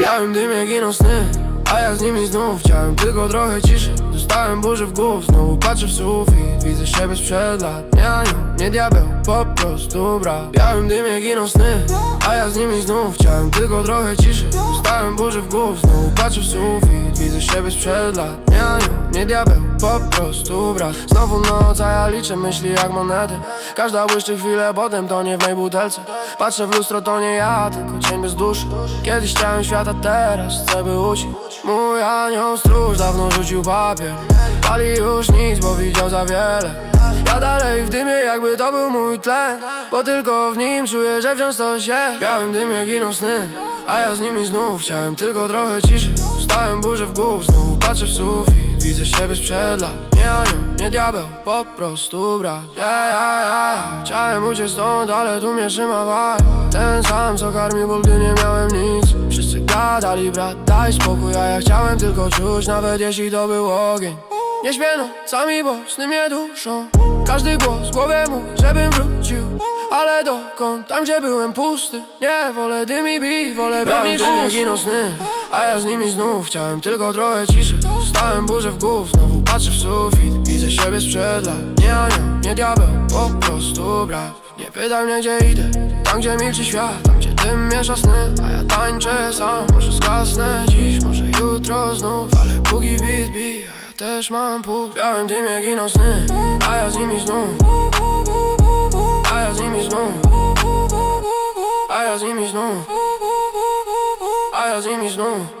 białym dymie giną sny A ja z nimi znów chciałem tylko trochę ciszy. Dostałem burzy w głów, znowu patrzę w sufit Widzę siebie sprzed lat, nie anioł, nie diabeł, po prostu brat. W białym dymie giną sny, a ja z nimi znów chciałem tylko trochę ciszy. Dostałem burzy w głów, znowu patrzę w sufit siebie sprzed lat, nie anioł, nie diabeł, po prostu brat. Znowu noc, a ja liczę myśli jak monety. Każda błyszczy chwilę, potem to nie w mej butelce. Patrzę w lustro, to nie ja, tylko cień bez duszy. Kiedyś chciałem świata, teraz chcę by uciec. Mój anioł stróż dawno rzucił papier Pali już nic, bo widział za wiele. Ja dalej w dymie, jakby to był mój tlen Bo tylko w nim czuję, że wciąż to się. W białym dymie giną sny A ja z nimi znów chciałem tylko trochę ciszy. Stałem burzę w głów, znowu patrzę w sufit. Widzę siebie sprzed lat. Nie anioł, nie diabeł, po prostu brat. Yeah, yeah, yeah. Chciałem uciec stąd, ale tu mnie trzyma vibe Ten sam, co karmił, bo gdy nie miałem nic. Wszyscy gadali, brat, daj spokój A ja chciałem tylko czuć, nawet jeśli to był ogień Nie śpię nocami, bo sny mnie duszą. Każdy głos w głowie mówi, żebym wrócił. Ale dokąd? Tam gdzie byłem pusty Nie, wolę dym i bit, wolę dymie giną sny A ja z nimi znów chciałem tylko trochę ciszy. Stałem burzę w głów, znowu patrzę w sufit. Widzę siebie sprzed lat. Nie anioł, nie diabeł, po prostu brat. Nie pytaj mnie gdzie idę. Tam gdzie milczy świat, tam gdzie dym miesza sny. A ja tańczę sam, może zgasnę dziś Może jutro znów, też mam puls W białym dymie giną sny A ja z nimi znów A ja z nimi znów A ja z nimi znów A ja z nimi znów